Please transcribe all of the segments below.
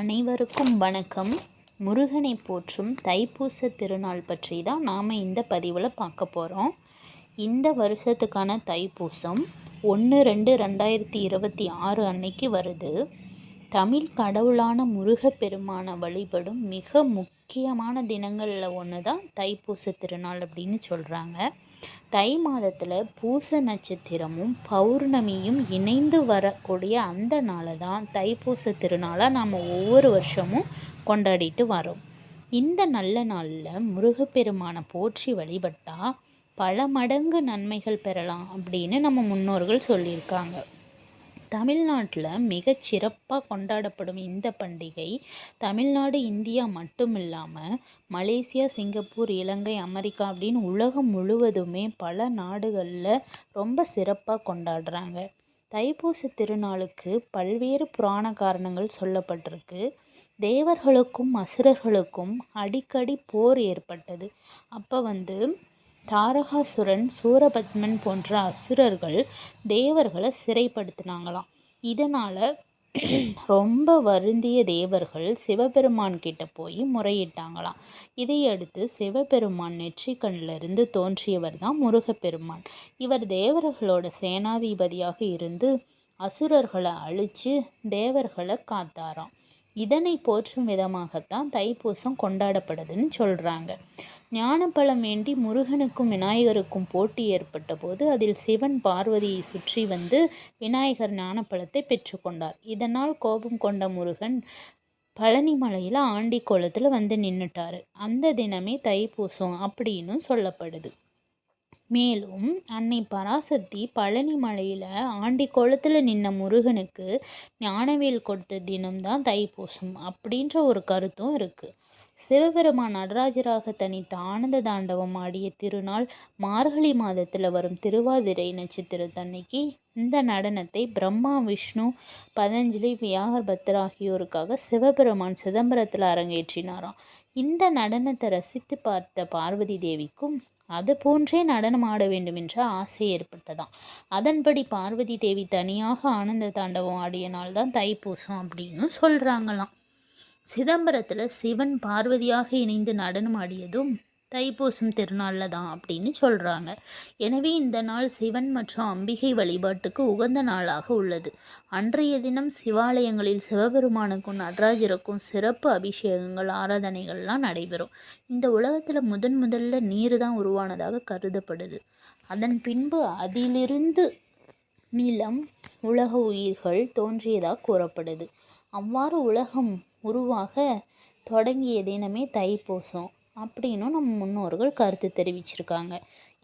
அனைவருக்கும் வணக்கம். முருகனை போற்றும் தைப்பூச திருநாள் பற்றி தான் நாம் இந்த பதிவில் பார்க்க போகிறோம் இந்த வருஷத்துக்கான தைப்பூசம் ஒன்று ரெண்டு ரெண்டாயிரத்தி இருபத்தி ஆறு அன்னைக்கு வருது. தமிழ் கடவுளான முருகப்பெருமானை வழிபடும் மிக முக்கியமான தினங்களில் ஒன்று தான் தைப்பூச திருநாள் அப்படின்னு சொல்கிறாங்க தை மாதத்தில் பூச நட்சத்திரமும் பௌர்ணமியும் இணைந்து வரக்கூடிய அந்த நாளை தான் தைப்பூச திருநாளாக நாம் ஒவ்வொரு வருஷமும் கொண்டாடிட்டு வரோம். இந்த நல்ல நாளில் முருகப்பெருமானை போற்றி வழிபட்டால் பல மடங்கு நன்மைகள் பெறலாம் அப்படின்னு நம்ம முன்னோர்கள் சொல்லியிருக்காங்க. தமிழ்நாட்டில் மிகச் சிறப்பாக கொண்டாடப்படும் இந்த பண்டிகை தமிழ்நாடு இந்தியா மட்டும் இல்லாமல் மலேசியா சிங்கப்பூர் இலங்கை அமெரிக்கா அப்படின்னு உலகம் முழுவதுமே பல நாடுகளில் ரொம்ப சிறப்பாக கொண்டாடுறாங்க. தைப்பூச திருநாளுக்கு பல்வேறு புராண காரணங்கள் சொல்லப்பட்டிருக்கு. தேவர்களுக்கும் அசுரர்களுக்கும் அடிக்கடி போர் ஏற்பட்டது. அப்போ வந்து தாரகாசுரன் சூரபத்மன் போன்ற அசுரர்கள் தேவர்களை சிறைப்படுத்தினாங்களாம். இதனால் ரொம்ப வருந்திய தேவர்கள் சிவபெருமான் கிட்ட போய் முறையிட்டாங்களாம். இதையடுத்து சிவபெருமான் நெற்றிக்கண்ணிலிருந்து தோன்றியவர் தான் முருகப்பெருமான். இவர் தேவர்களோட சேனாதிபதியாக இருந்து அசுரர்களை அழித்து தேவர்களை காத்தாராம். இதனை போற்றும் விதமாகத்தான் தைப்பூசம் கொண்டாடப்படுதுன்னு சொல்கிறாங்க ஞானப்பழம் வேண்டி முருகனுக்கும் விநாயகருக்கும் போட்டி ஏற்பட்ட போது அதில் சிவன் பார்வதியை சுற்றி வந்து விநாயகர் ஞானப்பழத்தை பெற்றுக்கொண்டார் இதனால் கோபம் கொண்ட முருகன் பழனி மலையில் ஆண்டி கோலத்தில் வந்து நின்றுட்டார் அந்த தினமே தைப்பூசம் அப்படின்னு சொல்லப்படுது. மேலும் அன்னை பராசக்தி பழனி மலையில் ஆண்டி குளத்தில் நின்ன முருகனுக்கு ஞானவேல் கொடுத்த தினம்தான் தைப்பூசம் அப்படின்ற ஒரு கருத்தும் இருக்குது சிவபெருமான் நடராஜராக தனித்த ஆனந்த தாண்டவம் ஆடிய திருநாள் மார்கழி மாதத்தில் வரும் திருவாதிரை நட்சத்திரத்தன்னைக்கு இந்த நடனத்தை பிரம்மா விஷ்ணு பதஞ்சலி வியாகர் பத்தர் ஆகியோருக்காக சிவபெருமான் சிதம்பரத்தில் அரங்கேற்றினாராம். இந்த நடனத்தை ரசித்து பார்த்த பார்வதி தேவிக்கும் அது போன்றே நடனம் ஆட வேண்டும் என்ற ஆசை ஏற்பட்டதாம். அதன்படி பார்வதி தேவி தனியாக ஆனந்த தாண்டவம் ஆடிய நாள் தான் தைப்பூசம் அப்படின்னு சொல்கிறாங்களாம் சிதம்பரத்தில் சிவன் பார்வதியாக இணைந்து நடனம் ஆடியதும் தைப்பூசம் திருநாளில் தான் அப்படின்னு சொல்கிறாங்க எனவே இந்த நாள் சிவன் மற்றும் அம்பிகை வழிபாட்டுக்கு உகந்த நாளாக உள்ளது. அன்றைய தினம் சிவாலயங்களில் சிவபெருமானுக்கும் நடராஜருக்கும் சிறப்பு அபிஷேகங்கள் ஆராதனைகள்லாம் நடைபெறும். இந்த உலகத்தில் முதன் முதல்ல நீர் தான் உருவானதாக கருதப்படுது. அதன் பின்பு அதிலிருந்து நிலம் உலக உயிர்கள் தோன்றியதாக கூறப்படுது. அவ்வாறு உலகம் உருவாக தொடங்கிய தினமே தைப்பூசம். அப்படின்னும் நம்ம முன்னோர்கள் கருத்து தெரிவிச்சிருக்காங்க.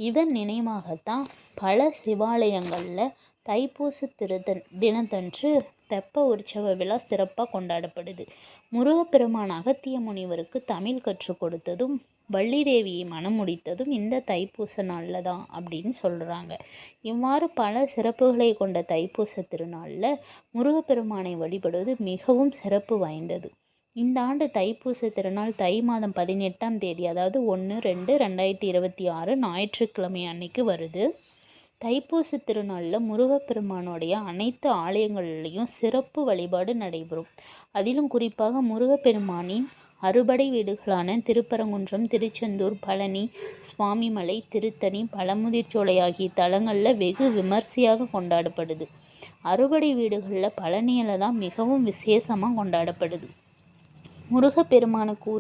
இதன் நினைவாகத்தான் பல சிவாலயங்களில் தைப்பூச திருத்தன் தினத்தன்று தெப்ப உற்சவ விழா சிறப்பாக கொண்டாடப்படுது. முருகப்பெருமான் அகத்திய முனிவருக்கு தமிழ் கற்றுக் கொடுத்ததும் வள்ளி தேவியை மனம் முடித்ததும் இந்த தைப்பூச நாளில் தான் அப்படின்னு சொல்கிறாங்க இவ்வாறு பல சிறப்புகளை கொண்ட தைப்பூச திருநாளில் முருகப்பெருமானை வழிபடுவது மிகவும் சிறப்பு வாய்ந்தது. இந்த ஆண்டு தைப்பூச திருநாள் தை மாதம் பதினெட்டாம் தேதி அதாவது ஒன்று ரெண்டு ரெண்டாயிரத்தி இருபத்தி ஆறு ஞாயிற்றுக்கிழமை அன்னைக்கு வருது. தைப்பூச திருநாளில் முருகப்பெருமானுடைய அனைத்து ஆலயங்களிலையும் சிறப்பு வழிபாடு நடைபெறும். அதிலும் குறிப்பாக முருகப்பெருமானின் அறுபடை வீடுகளான திருப்பரங்குன்றம் திருச்செந்தூர் பழனி சுவாமிமலை திருத்தணி பழமுதிர்ச்சோலை ஆகிய தலங்களில் வெகு விமர்சையாக கொண்டாடப்படுது. அறுபடை வீடுகளில் பழனியில் தான் மிகவும் விசேஷமாக கொண்டாடப்படுது. முருகப்பெருமானுக்கு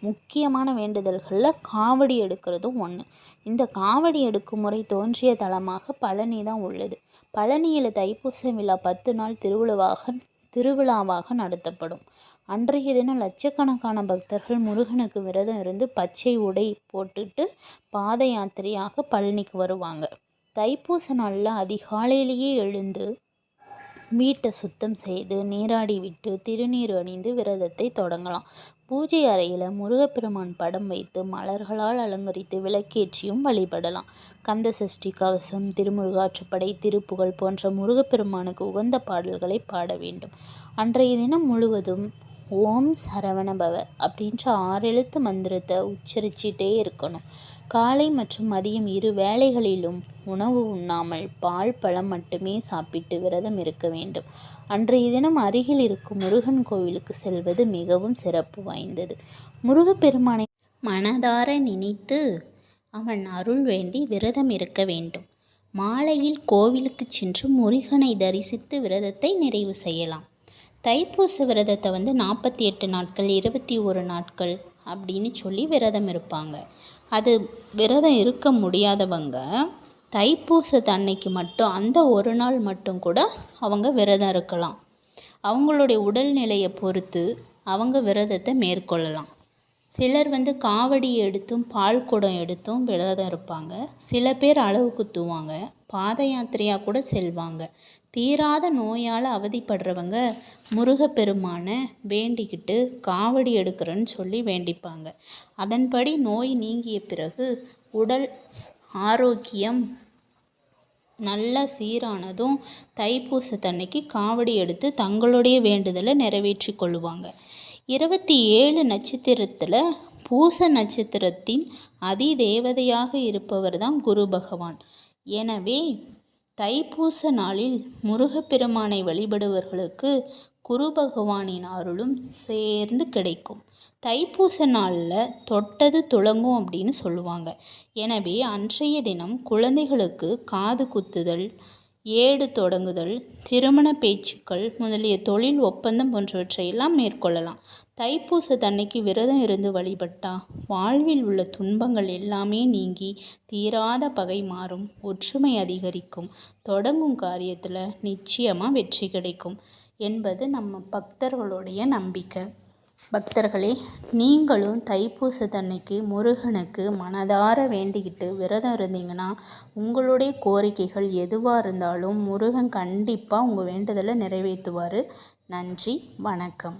முக்கியமான வேண்டுதல்களில் காவடி எடுக்கிறதும் ஒன்று இந்த காவடி எடுக்கும் முறை தோன்றிய தலமாக பழனி தான் உள்ளது. பழனியில் தைப்பூச விழா பத்து நாள் திருவிழாவாக திருவிழாவாக நடத்தப்படும். அன்றைய தினம் லட்சக்கணக்கான பக்தர்கள் முருகனுக்கு விரதம் இருந்து பச்சை உடை போட்டுட்டு பாத யாத்திரையாக பழனிக்கு வருவாங்க. தைப்பூச நாளில் அதிகாலையிலேயே எழுந்து வீட்டை சுத்தம் செய்து நீராடி விட்டு திருநீர் அணிந்து விரதத்தை தொடங்கலாம். பூஜை அறையில் முருகப்பெருமான் படம் வைத்து மலர்களால் அலங்கரித்து விளக்கேற்றியும் வழிபடலாம். கந்த சஷ்டி கவசம் திருமுருகாற்றுப்படை திருப்புகழ் போன்ற முருகப்பெருமானுக்கு உகந்த பாடல்களை பாட வேண்டும். அன்றைய தினம் முழுவதும் ஓம் சரவணபவ அப்படின்ற ஆறெழுத்து மந்திரத்தை உச்சரிச்சிட்டே இருக்கணும். காலை மற்றும் மதியம் இரு வேளைகளிலும் உணவு உண்ணாமல் பால் பழம் மட்டுமே சாப்பிட்டு விரதம் இருக்க வேண்டும். அன்றைய தினம் அருகில் இருக்கும் முருகன் கோவிலுக்கு செல்வது மிகவும் சிறப்பு வாய்ந்தது. முருகப்பெருமானை மனதார நினைத்து அவன் அருள் வேண்டி விரதம் இருக்க வேண்டும். மாலையில் கோவிலுக்கு சென்று முருகனை தரிசித்து விரதத்தை நிறைவு செய்யலாம். தைப்பூச விரதத்தை வந்து நாற்பத்தி எட்டு நாட்கள் இருபத்தி ஒரு நாட்கள் அப்படின்னு சொல்லி விரதம் இருப்பாங்க. அது விரதம் இருக்க முடியாதவங்க தைப்பூசத்து அன்னைக்கு மட்டும் அந்த ஒரு நாள் மட்டும் கூட அவங்க விரதம் இருக்கலாம். அவங்களுடைய உடல்நிலையை பொறுத்து அவங்க விரதத்தை மேற்கொள்ளலாம். சிலர் வந்து காவடி எடுத்தும் பால் குடம் எடுத்தும் விரதம் இருப்பாங்க. சில பேர் அளவு குத்துவாங்க பாத யாத்திரையாக கூட செல்வாங்க. தீராத நோயால் அவதிப்படுறவங்க முருகப்பெருமானை வேண்டிக்கிட்டு காவடி எடுக்கிறேன்னு சொல்லி வேண்டிப்பாங்க. அதன்படி நோய் நீங்கிய பிறகு உடல் ஆரோக்கியம் நல்லா சீரானதும் தைப்பூசத்தன்னைக்கு காவடி எடுத்து தங்களுடைய வேண்டுதலை நிறைவேற்றி கொள்ளுவாங்க இருபத்தி ஏழு நட்சத்திரத்தில் பூச நட்சத்திரத்தின் அதி தேவதையாக இருப்பவர் தான் குரு பகவான். எனவே தைப்பூச நாளில் முருகப்பெருமானை வழிபடுவர்களுக்கு குரு பகவானின் அருளும் சேர்ந்து கிடைக்கும். தைப்பூச நாளில் தொட்டது துளங்கும் அப்படின்னு சொல்லுவாங்க. எனவே அன்றைய தினம் குழந்தைகளுக்கு காது குத்துதல் ஏடு தொடங்குதல் திருமண பேச்சுக்கள் முதலிய தொழில் ஒப்பந்தம் போன்றவற்றையெல்லாம் மேற்கொள்ளலாம். தைப்பூச தன்னைக்கு விரதம் இருந்து வழிபட்டா வாழ்வில் உள்ள துன்பங்கள் எல்லாமே நீங்கி தீராத பகை மாறும் ஒற்றுமை அதிகரிக்கும் தொடங்கும் காரியத்தில் நிச்சயமாக வெற்றி கிடைக்கும் என்பது நம்ம பக்தர்களுடைய நம்பிக்கை. பக்தர்களே நீங்களும் தைப்பூசத்தன்னைக்கு முருகனுக்கு மனதார வேண்டிக்கிட்டு விரதம் இருந்தீங்கன்னா உங்களுடைய கோரிக்கைகள் எதுவாக இருந்தாலும் முருகன் கண்டிப்பாக உங்கள் வேண்டுதலை நிறைவேற்றுவார். நன்றி வணக்கம்.